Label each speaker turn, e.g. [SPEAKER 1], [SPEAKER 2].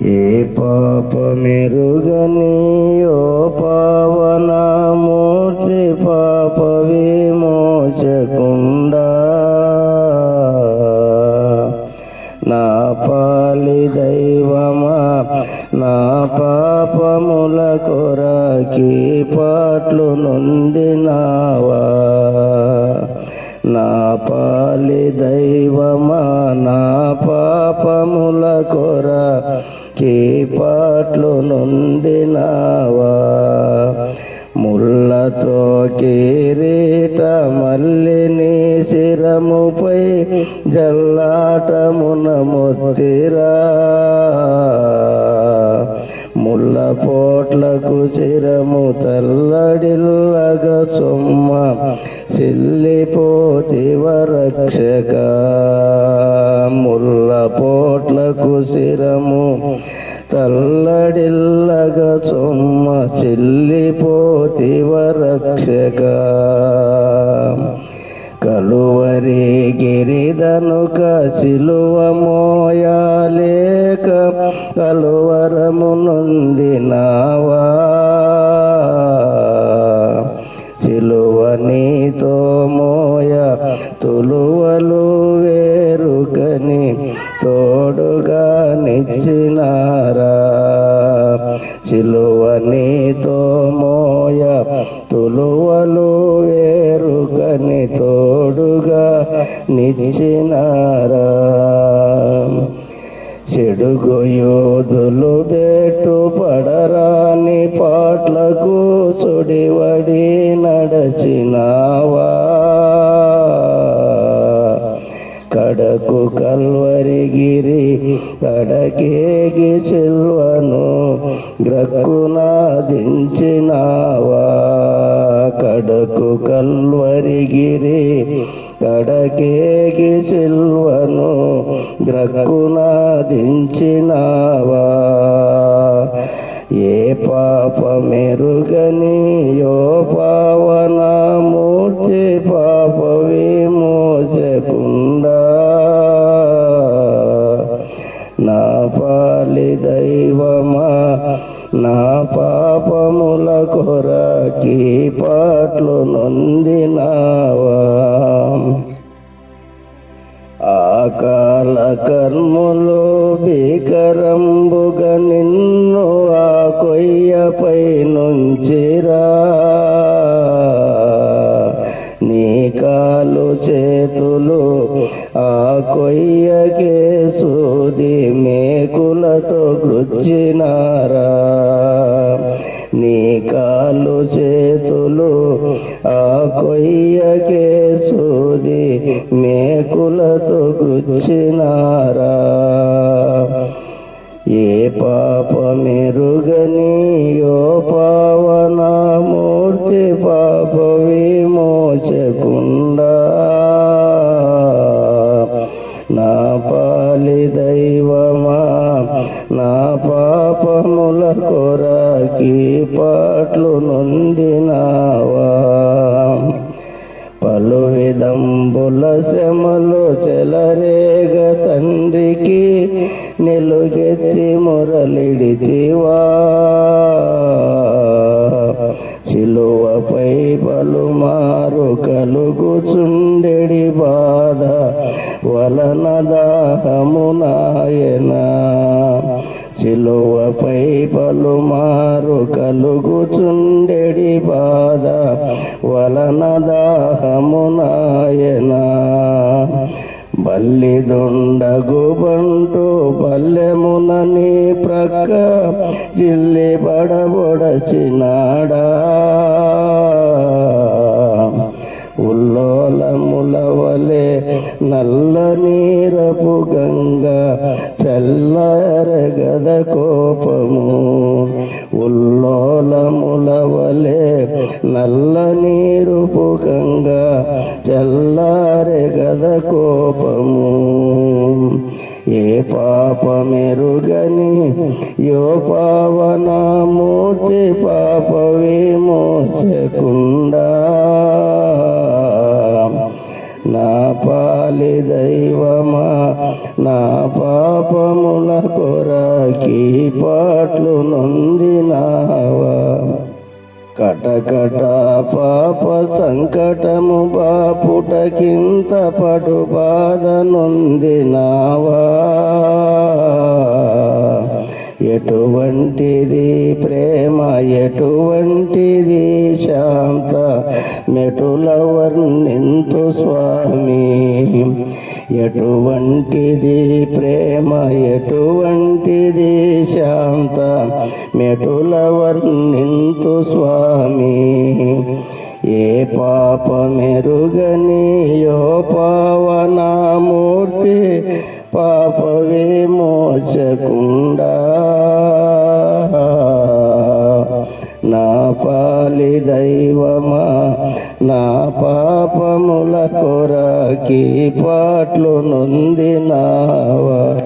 [SPEAKER 1] ఏ పాప మెరుగని ఓ పావనమూర్తి పాప విమోచకుండా నా పాలి దైవమా నా పాపముల కొరకి పాట్లు నొందినావా. నా పాలి దైవమా నా పాపముల కొర కే పాట్లు నొందినావా ముళ్ళతో కిరీట మల్లిని శిరముపై జల్లాటమున ముత్తిరా. ముళ్ళ పోట్లకు శిరము తల్లడిల్లగ సొమ్మ సిల్లిపోతి వరక్షక ముళ్ళ పోట్లకు శిరము తల్లడిల్లగా సొమ్మ చెల్లిపోతివ రక్షక. కలువరి గిరిదనుక సిలువ మోయాలేక కలువరము నొందినావా నిచ్చినారా సిలువ నీతో మోయ తులువలు వేరుకని తోడుగా నిచ్చినారా చెడుగు యోధులు బేటు పడరాని పాటలకు చుడివడి నడచినావా? కడకు కల్వరిగిరి కడకేగి చెల్వను గ్రక్కునాదించినావా కడకు కల్వరిగిరి కడకేగి చెల్వను గ్రక్కునాదించినావా ఏ పాప మెరుగని యో పావన నా పాపముల కొరకి పాటలు నొందినావా? ఆకాల కర్ములు భీకరంబుగా నిన్ను ఆ కొయ్యపై నుంచిరా నీ కాలు చేతులు ఆ కొయ్య మేకులతో నీ కాలు చేతులు ఆ కొయ్యకే సూది మేకులతో గుచ్చినారా ఏ పాప మెరుగని యో పావన మూర్తి పాప విమోచకుండా పాపముల కొరకి పాట్లు నొందినావా? పలు విధంబుల శ్రమలు చెలరేగ తండ్రికి నిలుగెత్తి మురళిడితివా? శిలువపై పలుమారు కలుగుచుండెడి బాధ వలన దాహమునాయనా శిలువపై పలుమారు కలుగుచుండెడి బాధ వలన దాహము కోపము ఉల్లోలములవలే నల్ల నల్ల పుకంగా చల్లారే గద కోపము. ఏ పాప మెరుగని యో పావన మూర్తి పాప విమోచకుండా పాలి దైవమా నా పాపముల కొరకి పాటలు నొందినావా. కటకట పాప సంకటము బాపుటకింత పటు బాధ నొందినావా. ఎటువంటిది ప్రేమ ఎటువంటిది శాంత? మెటుల వర్ణింతు స్వామి. ఎటువంటిది ప్రేమ ఎటువంటిది శాంత? మెటుల వర్ణింతు స్వామి. ఏ పాప మెరుగని యో పావనామూర్తి పాప విమోచకుండా బలి దైవమా? నా పాపముల కొరకి పాటలు నొందినావా?